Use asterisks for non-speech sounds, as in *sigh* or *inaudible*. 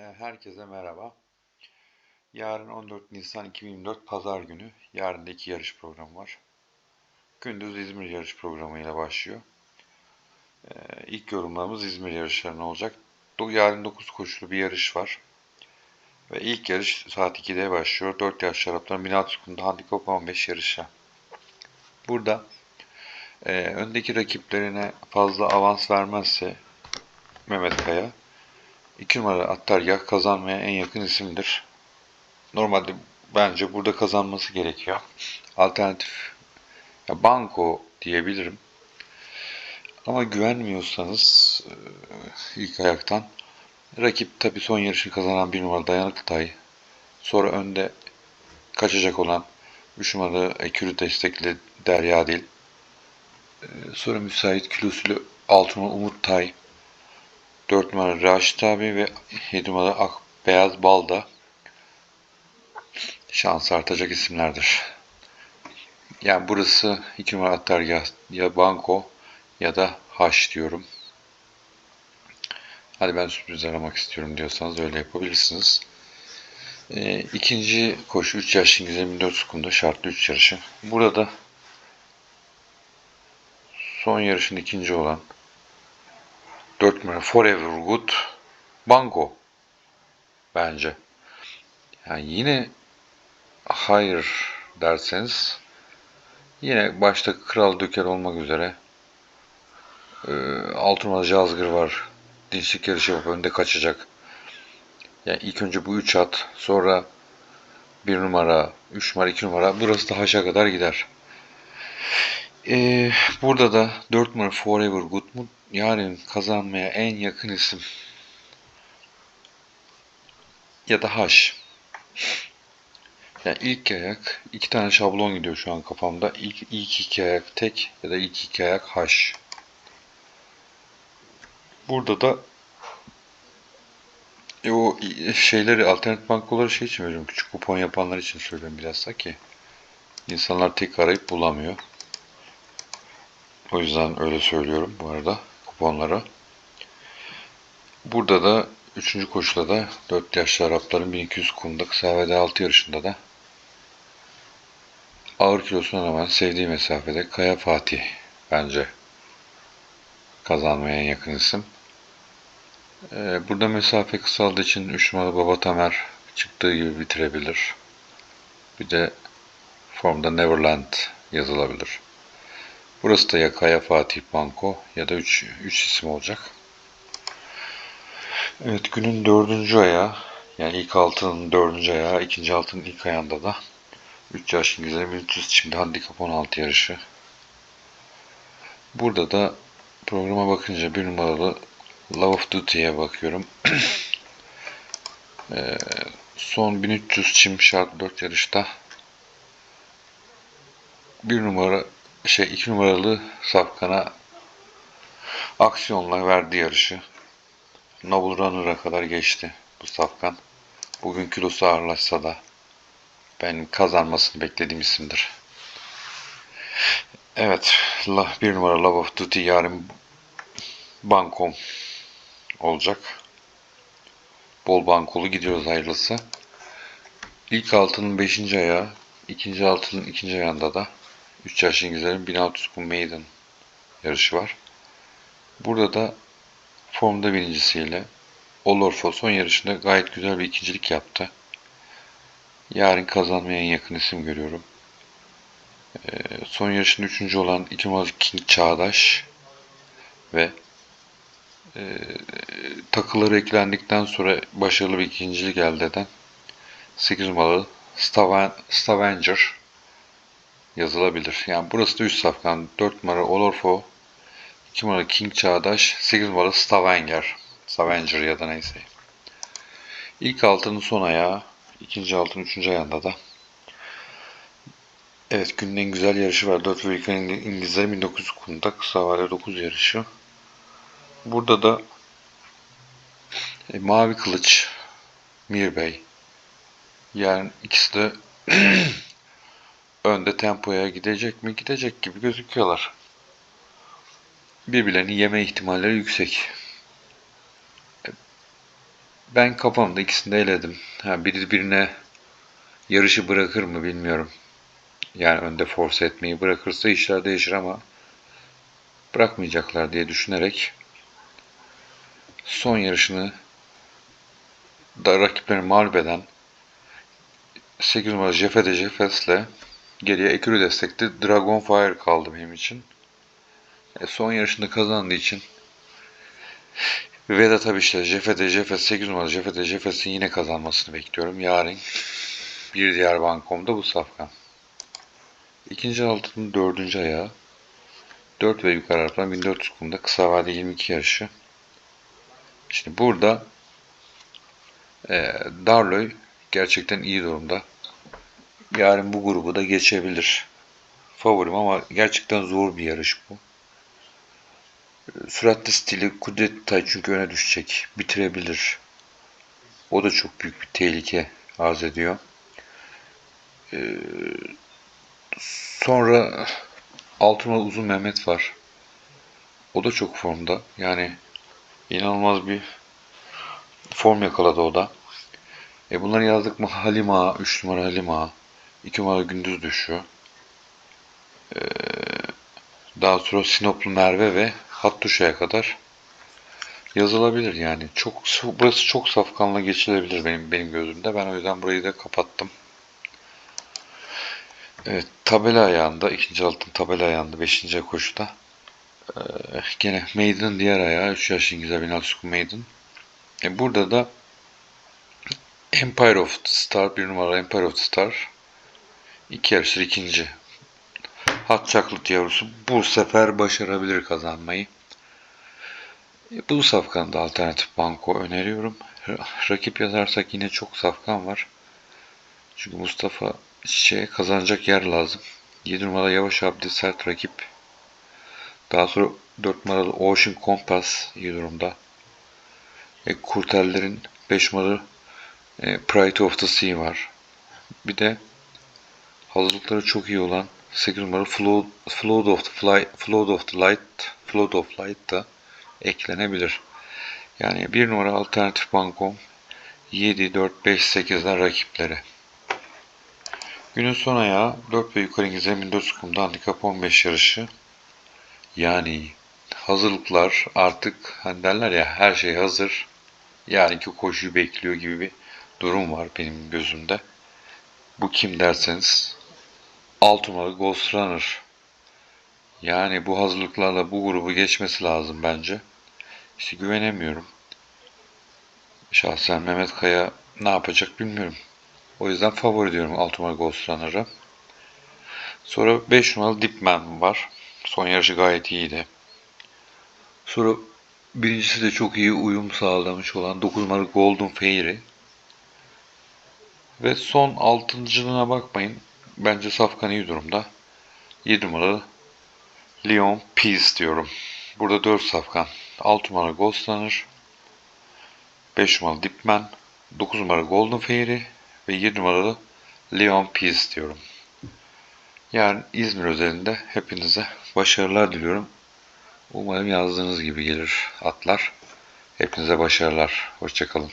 E, Herkese merhaba. Yarın 14 Nisan 2024 Pazar günü. Yarın da iki yarış programı var. Gündüz İzmir yarış programıyla başlıyor. E, İlk yorumlarımız İzmir yarışlarına olacak. Yarın 9 koşulu bir yarış var. Ve ilk yarış saat 2'de başlıyor. 4 yaş şarapların 1600 kumda handikap 15 yarışa. Burada e, öndeki rakiplerine fazla avans vermezse Mehmet Kaya 2 numara Attargah kazanmaya en yakın isimdir. Normalde bence burada kazanması gerekiyor. Alternatif ya banko diyebilirim. Ama güvenmiyorsanız e, ilk ayaktan rakip tabi son yarışı kazanan bir numara Dayanıklıtay. Sonra önde kaçacak olan 3 numara Ekürü destekli Derya Dil. E, Sonra müsait kilosuyla 6 numara Umut Tay. 4 numara Raşit abi ve 7 numara Ak Beyaz Balda şans artacak isimlerdir. Yani burası 2 numara Attargah ya Banko ya da Haş diyorum. Hadi ben sürpriz aramak istiyorum diyorsanız öyle yapabilirsiniz. Ee, ikinci koşu 3 yaş İngiliz 24 kumda şartlı 3 yarışı. Burada son yarışın ikinci olan 4 numara Forever Good Banko bence. Yani yine hayır derseniz yine başta Kral Döker olmak üzere e, 6 numara Jazgır var. Dinçlik yarışı yapıp önde kaçacak. Yani ilk önce bu 3 at sonra 1 numara, 3 numara, 2 numara burası da haşa kadar gider. Ee, burada da 4 numara Forever Good mu yarın kazanmaya en yakın isim ya da Haş. Yani ilk ayak iki tane şablon gidiyor şu an kafamda. İlk, ilk iki ayak tek ya da ilk iki ayak Haş. Burada da e, o şeyleri alternatif bankoları şey için veriyorum. Küçük kupon yapanlar için söylüyorum bilhassa ki insanlar tek arayıp bulamıyor. O yüzden öyle söylüyorum bu arada kuponlara. Burada da 3. koşuda da 4 yaşlı Arapların 1200 kumda kısa ve 6 yarışında da ağır kilosuna rağmen sevdiği mesafede Kaya Fatih bence kazanmaya en yakın isim. Ee, burada mesafe kısaldığı için 3 numaralı Baba Tamer çıktığı gibi bitirebilir. Bir de formda Neverland yazılabilir. Burası da ya Kaya Fatih Banko ya da 3 3 isim olacak. Evet günün dördüncü ayağı yani ilk altının dördüncü ayağı ikinci altının ilk ayağında da 3 yaş İngilizler 1300 şimdi handikap 16 yarışı. Burada da programa bakınca bir numaralı Love of Duty'ye bakıyorum. *clears throat* Ee, son 1300 çim şart 4 yarışta bir numara şey iki numaralı Safkan'a aksiyonla verdi yarışı. Noble Runner'a kadar geçti bu Safkan. Bugün kilosu ağırlaşsa da ben kazanmasını beklediğim isimdir. Evet, bir numara Love of Duty yarın bankom olacak. Bol bankolu gidiyoruz hayırlısı. İlk altının 5. ayağı, ikinci altının ikinci ayağında da 3 yaş İngilizlerin 1600 kum maiden yarışı var. Burada da formda birincisiyle Olorfo son yarışında gayet güzel bir ikincilik yaptı. Yarın kazanmaya en yakın isim görüyorum. Ee, son yarışında üçüncü olan numaralı King Çağdaş ve e, takıları eklendikten sonra başarılı bir ikincilik elde eden 8 numaralı Staven, Stavanger yazılabilir. Yani burası da 3 safkan. 4 numara Olorfo, 2 numara King Çağdaş, 8 numara Stavanger. Stavanger ya da neyse. İlk altının son ayağı, ikinci altının üçüncü ayağında da. Evet günün en güzel yarışı var. 4 Amerikan İngilizler 1900 kumda kısa vade 9 yarışı. Burada da e, Mavi Kılıç, Mir Bey. Yani ikisi de *clears throat* önde tempoya gidecek mi? Gidecek gibi gözüküyorlar. Birbirlerini yeme ihtimalleri yüksek. ben kafamda ikisini de eledim. Ha, biri birine yarışı bırakır mı bilmiyorum. Yani önde force etmeyi bırakırsa işler değişir ama bırakmayacaklar diye düşünerek son yarışını da rakiplerini mağlup eden 8 numaralı Jefe de Jefes'le geriye Ekürü destekli Dragonfire kaldı benim için. E, son yarışını kazandığı için ve de tabii işte Jefe de Jefes 8 numaralı Jefe de Jefes'in yine kazanmasını bekliyorum. Yarın bir diğer bankomda bu safkan. İkinci altının dördüncü ayağı. 4 ve yukarı artan 1400 kumda kısa vade 22 yarışı. Şimdi burada e, Darloy gerçekten iyi durumda. Yarın bu grubu da geçebilir. Favorim ama gerçekten zor bir yarış bu. Süratli stili Kudret Tay çünkü öne düşecek. Bitirebilir. O da çok büyük bir tehlike arz ediyor. Ee, sonra Altınol Uzun Mehmet var. O da çok formda. Yani inanılmaz bir form yakaladı o da. E bunları yazdık mı Halima, 3 numara Halima, 2 numara Gündüz Düşü. Ee, daha sonra Sinoplu Merve ve Hattuşa'ya kadar yazılabilir yani. Çok burası çok safkanla geçilebilir benim benim gözümde. Ben o yüzden burayı da kapattım. Evet, tabela ayağında, ikinci altın tabela ayağında, beşinci koşuda. Ee, gene Maiden'ın diğer ayağı, 3 yaş İngiliz Binalsuku Maiden. E, burada da Empire of the Star, bir numara Empire of the Star. İki yarışır ikinci. Chocolate yavrusu bu sefer başarabilir kazanmayı. E, bu safkanda alternatif banko öneriyorum. *laughs* Rakip yazarsak yine çok safkan var. Çünkü Mustafa şey kazanacak yer lazım. 7 numaralı Yavaş Abdi sert rakip. Daha sonra 4 numaralı Ocean Compass iyi durumda. E, Kurtellerin 5 numaralı e, Pride of the Sea var. Bir de hazırlıkları çok iyi olan 8 numaralı Flood, of the Flight, Flood of the Light, Flood of Light da eklenebilir. Yani bir numara alternatif bankom 7, 4, 5, 8'den rakipleri. Günün son ayağı 4 ve yukarı İngiliz 1400 kumda handikap 15 yarışı. Yani hazırlıklar artık hani derler ya her şey hazır. Yarınki koşuyu bekliyor gibi bir durum var benim gözümde. Bu kim derseniz 6 numaralı Ghost Runner. Yani bu hazırlıklarla bu grubu geçmesi lazım bence. İşte güvenemiyorum. Şahsen Mehmet Kaya ne yapacak bilmiyorum. O yüzden favori diyorum 6 numaralı Ghost Runner'ı. Sonra 5 numaralı Dipman var. Son yarışı gayet iyiydi. Sonra birincisi de çok iyi uyum sağlamış olan 9 numaralı Golden Fairy. Ve son altıncılığına bakmayın. Bence Safkan iyi durumda. 7 numaralı Leon Peace diyorum. Burada 4 Safkan. 6 numaralı Ghost Runner. 5 numaralı Dipman. 9 numaralı Golden Fairy ve 7 numaralı Leon Peace diyorum. Yarın İzmir özelinde hepinize başarılar diliyorum. Umarım yazdığınız gibi gelir atlar. Hepinize başarılar. Hoşçakalın.